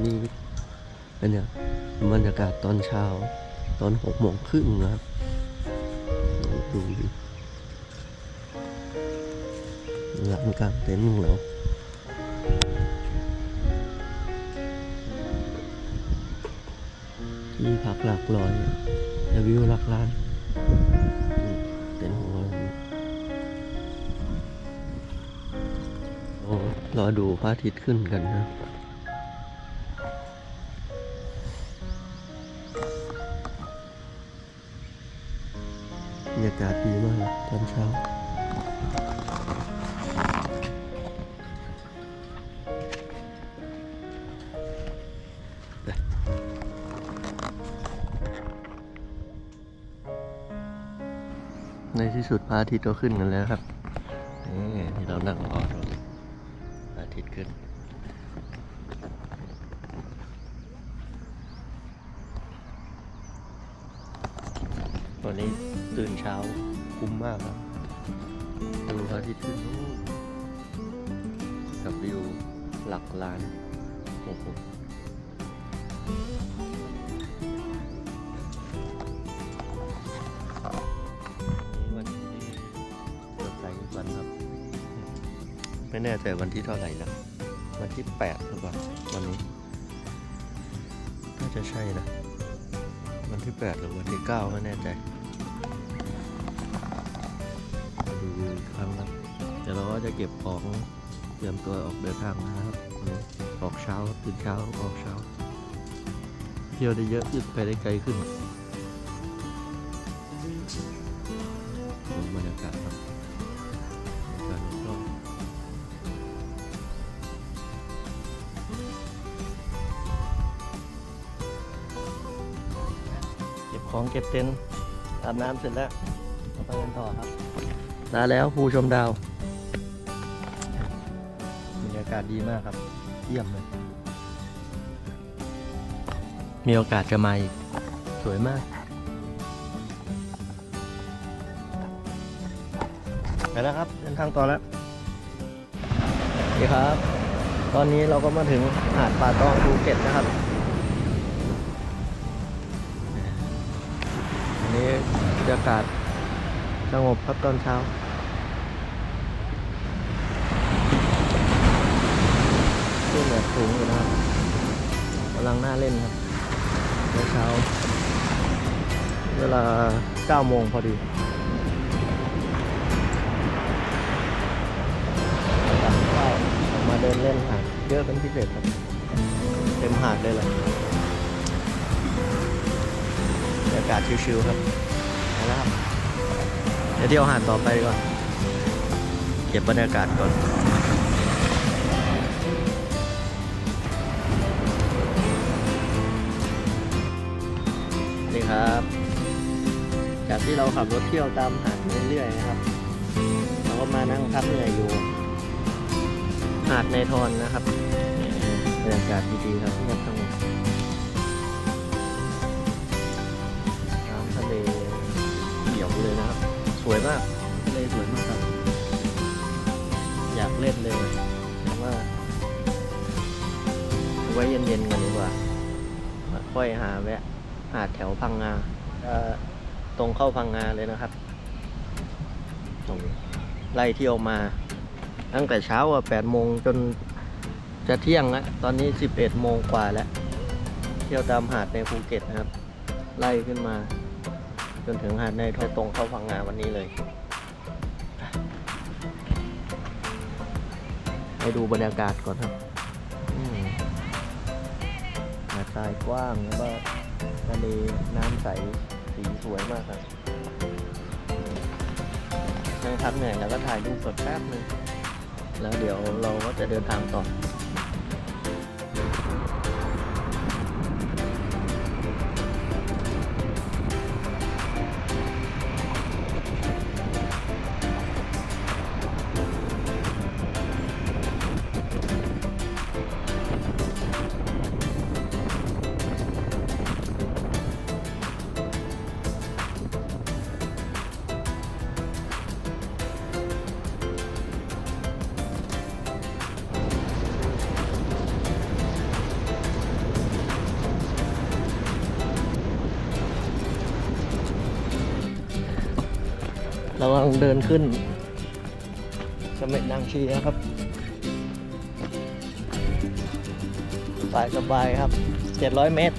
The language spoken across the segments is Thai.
นี่เป็นเนี่ยบรรยากาศตอนเช้า ตอนหกโมงครึ่งนะครับดูดิหลังกลางเต็นท์ของเราที่พักหลักร้อยแต่วิวหลักล้านเต็นท์ของเราโอ้รอดูพระอาทิตย์ขึ้นกันนะ ในที่สุดพระอาทิตย์ก็ขึ้นกันแล้วครับนี่ที่เรานั่งรอตรงนี้พระอาทิตย์ขึ้น วันนี้ตื่นเช้าคุ้มมากครับ ดูพระอาทิตย์ขึ้นกับวิวหลักล้านโอ้โห วันครับ ไม่แน่ใจวันที่เท่าไหร่นะ วันที่แปดหรือเปล่าวันนี้ น่าจะใช่นะ วันที่แปดหรือวันที่เก้าไม่แน่ใจมาดูอีกครั้งครับเดี๋ยวเราก็จะเก็บของเตรียมตัวออกเดินทางนะครับออกเช้าตื่นเช้าออกเช้า เที่ยวได้เยอะขึ้นไปได้ไกลขึ้นดูบรรยากาศครับ ของเก็บเต็นท์อาบน้ำเสร็จแล้วเราไปกันต่อครับลาแล้วภูชมดาวบรรยากาศดีมากครับ เยี่ยมเลย มีโอกาสจะมาอีก สวยมากไปแล้วครับเดินทางต่อแล้วโอเคครับ ตอนนี้เราก็มาถึงหาดป่าตองภูเก็ตนะครับ บรรยากาศสงบครับตอนเช้าขึ้นแบบสูงอยู่นะครับกำลังน่าเล่นครับเมื่อเช้า เวลา 9 โมงพอดีมาเดินเล่นหาดเยอะเป็นพิเศษครับ เต็มหาดเลยแหละบรรยากาศชิวๆครับ แล้วครับ เดี๋ยวเที่ยวหาดต่อไปดีกว่อน เก็บบรรยากาศก่อนนี่ครับ จากที่เราขับรถเที่ยวตามหาดเรื่อยๆนะครับ เราก็มานั่งพักเหนื่อยอยู่ หาดในทอนนะครับบรรยากาศดีๆครับเงียบสงบ วยมากทะเลสวยมากครับ อยากเล่นเลยแต่ว่าเอาไว้เย็นๆกันดีกว่า ค่อยหาแวะ หาแถวพังงาตรงเข้าพังงาเลยนะครับ ตรงไล่เที่ยวมา ตั้งแต่เช้าอะแปดโมงจนจะเที่ยงแล้วตอนนี้สิบเอ็ดโมงกว่าแล้ว เที่ยวตามหาดในภูเก็ตนะครับ ไล่ขึ้นมา จนถึงหาดในทอยตรงเข้าพังงาวันนี้เลย ให้ดูบรรยากาศก่อนครับหาดทรายกว้างแล้วก็ทะเลน้ำใสสีสวยมากครับนั่งพักเหนื่อยแล้วก็ถ่ายรูปก่อนแป๊บนึงแล้วเดี๋ยวเราก็จะเดินทางต่อ เรากำลังเดินขึ้นเสม็ดนางชีนะครับสบายสบายครับ 700 เมตร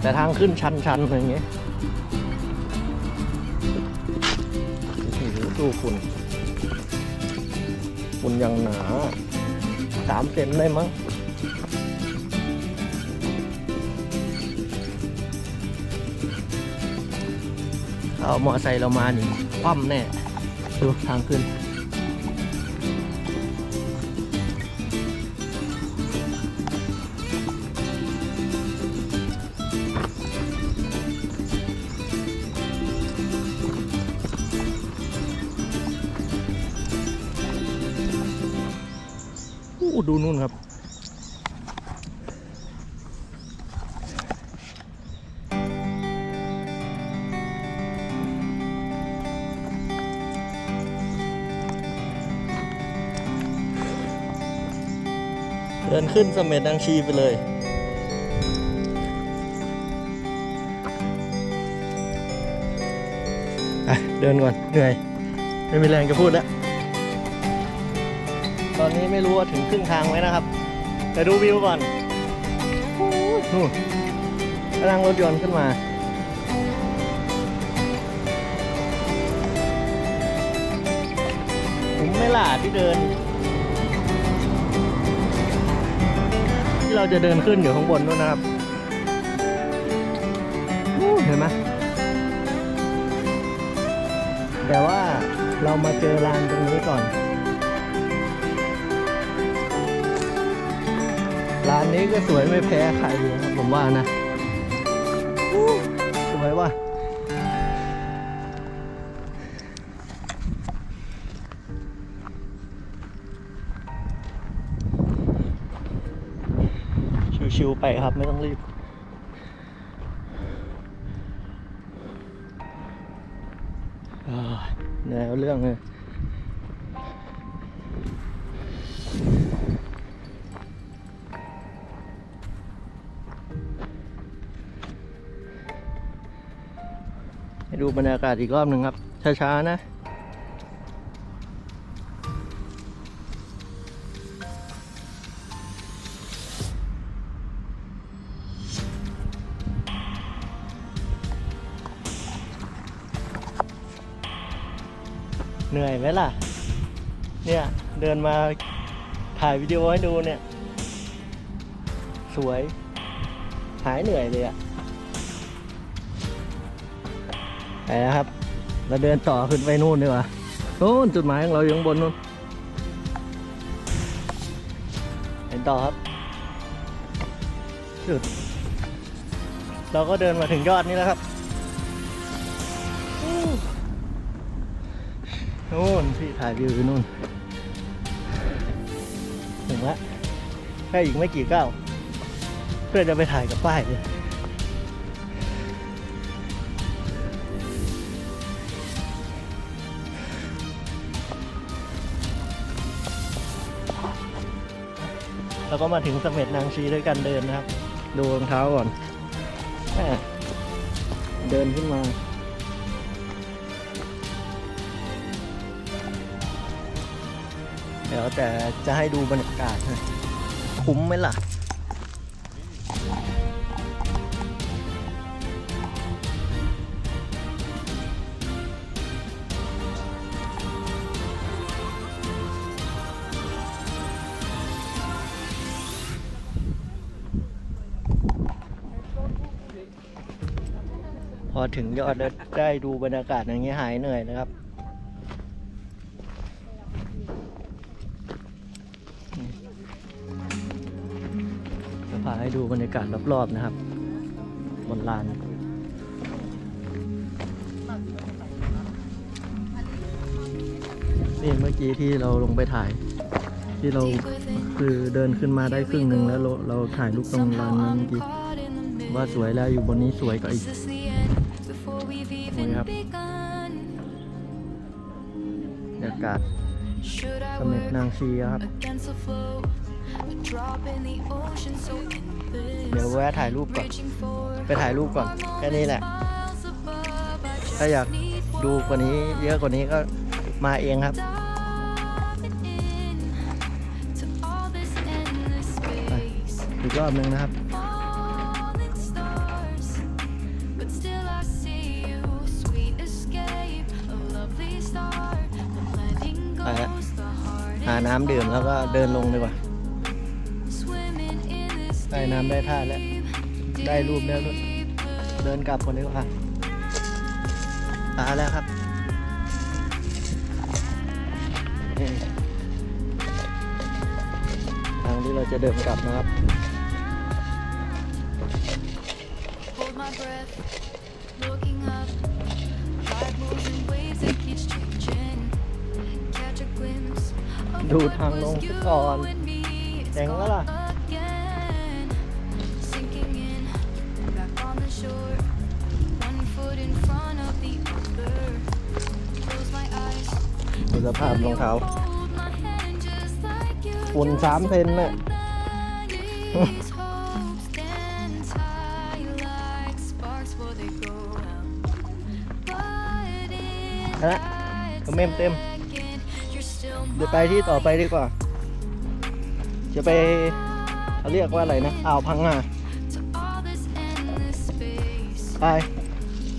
แต่ทางขึ้นชันๆอย่างเงี้ยโอ้โหดูฝุ่นฝุ่นยังหนาสามเซนได้มั้ง เอามอไซค์เรามานี่คว่ำแน่ ดูทางขึ้นอู้ดูนู่นครับ เดินขึ้นเสม็ดนางชีไปเลยอะเดินก่อนเหนื่อย ไม่มีแรงจะพูดแล้ว ตอนนี้ไม่รู้ว่าถึงครึ่งทางไหมนะครับ แต่ดูวิวก่อนโอ้ยนู่นกำลังรถยนต์ขึ้นมาผมไม่ล่ะที่เดิน ที่เราจะเดินขึ้นอยู่ข้างบนนู้นนะครับเห็นไหมแต่ว่าเรามาเจอลานตรงนี้ก่อนร้านนี้ก็สวยไม่แพ้ใครเลยผมว่านะ ชิวๆไปครับไม่ต้องรีบอ่าเหนื่อยเอาเรื่องเลยให้ดูบรรยากาศอีกรอบหนึ่งครับ ช้า ๆ นะ เหนื่อยไหมล่ะ เนี่ยเดินมาถ่ายวิดีโอให้ดูเนี่ย สวย หายเหนื่อยเลยอะไปนะครับ เราเดินต่อขึ้นไปนู่นดีกว่าโน่นจุดหมายของเราอยู่ข้างบนนู่นเห็นต่อครับจุดเราก็เดินมาถึงยอดนี้แล้วครับ นู่นพี่ถ่ายวิวอยู่นู่นถึงละแค่อีกไม่กี่ก้าวเพื่อจะไปถ่ายกับป้ายเลยแล้วก็มาถึงเสม็ดนางชีด้วยกันเดินนะครับ ดูรองเท้าก่อน เดินขึ้นมา เดี๋ยวแต่จะให้ดูบรรยากาศคุ้มไหมล่ะพอถึงยอดได้ดูบรรยากาศอย่างนี้หายเหนื่อยนะครับากาศรอบๆนะครับ บนลาน นี่เมื่อกี้ที่เราลงไปถ่าย ที่เราคือเดินขึ้นมาได้ครึ่งหนึ่งแล้วเราเราถ่ายรูปตรงลานนั้นเมื่อกี้ว่าสวยแล้วอยู่บนนี้สวยกว่าอีกนี่ครับบรรยากาศสม็ดนางชีครับ เดี๋ยวแวะถ่ายรูปก่อน ไปถ่ายรูปก่อน แค่นี้แหละ ถ้าอยากดูกว่านี้ เยอะกว่านี้ก็มาเองครับ to all this endless space. อีกรอบหนึ่งนะครับ Falling stars, but still I see you. Sweet escape, a lovely start. But letting go's the หา hardest น้ำดื่มแล้วก็เดินลงดีกว่า Swimming in this ได้น้ำได้ท่าแล้ว ได้รูปแล้วด้วยเดินกลับคนดีกว่าตาแล้วครับนี่ทางที่เราจะเดินกลับนะครับ Hold my breath, looking up. Vibe moves in waves that keeps changing. Catch a glimpse of ดู what ทางลง was ซะ you ก่อน and me. It's เจ๋งวะล่ะ สภาพรองเท้า Hold my hand just like you ฝุ่นสามเซนน่ะ These hopes dance high like sparks before they go out. But in เอาละ that คอมเมนต์เต็ม second, you're still เดี๋ยวไปที่ต่อไปดีกว่า จะไปเขาเรียกว่าอะไรนะอ่าวพังงา mine to all this endless space. ไป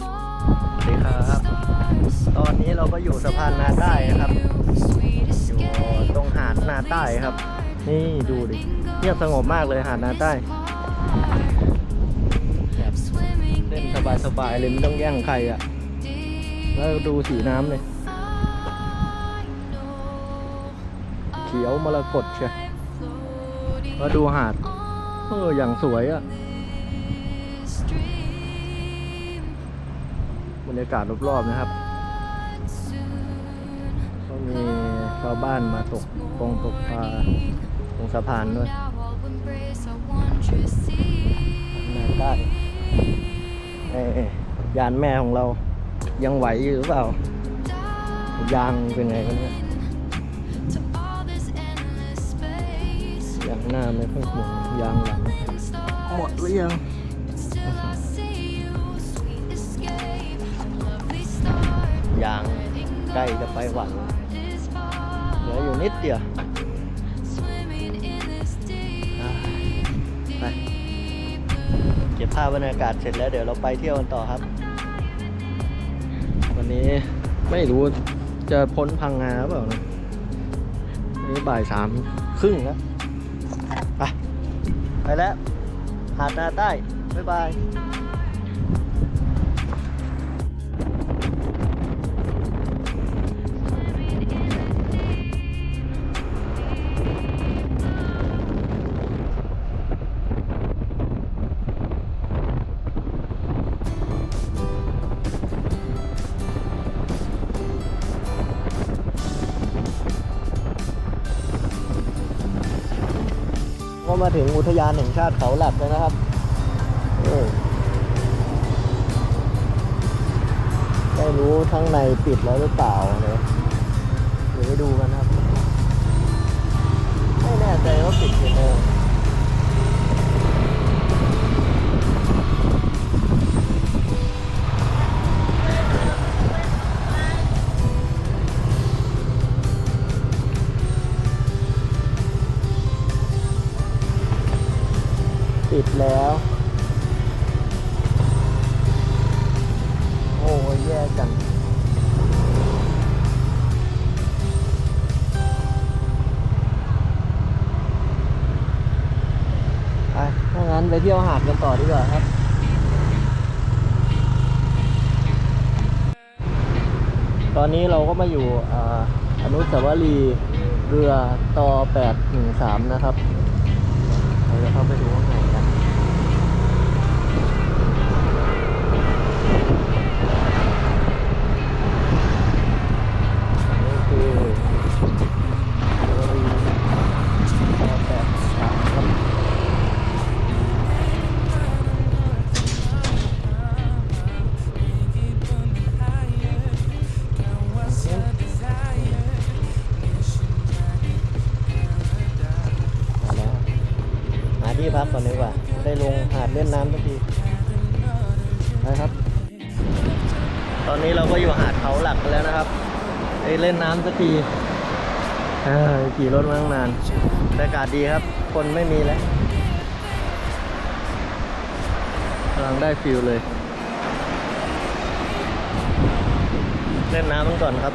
สวัสดีครับ ตอนนี้เราก็อยู่สะพานนาใต้นะครับ อยู่ตรงหาดนาใต้ครับ นี่ดูดิเงียบสงบมากเลยหาดนาใต้แบบเล่นสบายๆเลยไม่ต้องแย่งใครอะ แล้วดูสีน้ำเลยเขียวมรกตเชียวมาดูหาด เอออย่างสวยอะบรรยากาศรอบๆนะครับ ก็มีชาวบ้านมาตกปงตกปลาตรงสะพานด้วยนาใต้เอ้ยยานแม่ของเรายังไหวอยู่หรือเปล่า ยางเป็นไงกันเนี่ยยางหน้าไม่ค่อยห่วงยางหลังหมดหรือยัง ใกล้จะไปหวังเหลืออยู่นิดเดียวไปเก็บภาพบรรยากาศเสร็จแล้วเดี๋ยวเราไปเที่ยวกันต่อครับ วันนี้ไม่รู้จะพ้นพังงาหรือเปล่านะวันนี้บ่ายสามครึ่งแล้วไปไปแล้วหาดนาใต้ บ๊ายบาย ก็มาถึงอุทยานแห่งชาติเขาหลักแล้วนะครับโอ้ไม่รู้ทั้างในปิดแล้วหรือเปล่าเนี่ยเดี๋ยวไปดูกันครับ ไม่แน่ใจว่าปิดกี่โมง ปิดแล้ว โอ้ยแย่จังไปถ้างั้นไปเที่ยวหาดกันต่อดีกว่าครับตอนนี้เราก็มาอยู่ออนุสาวรีย์เรือต่อ813 นะครับ เราจะเข้าไปดูข้างในคือเรือเรือต่อ813ครับมาแล้วหาที่พักก่อนดีกว่า ได้ลงหาดเล่นน้ำสักทีไปครับ ตอนนี้เราก็อยู่หาดเขาหลักแล้วนะครับไปเล่นน้ำสักที ขี่รถมาตั้งนานบรรยากาศดีครับ คนไม่มีแล้วกำลังได้ฟิลเลย เล่นน้ำมันก่อนครับ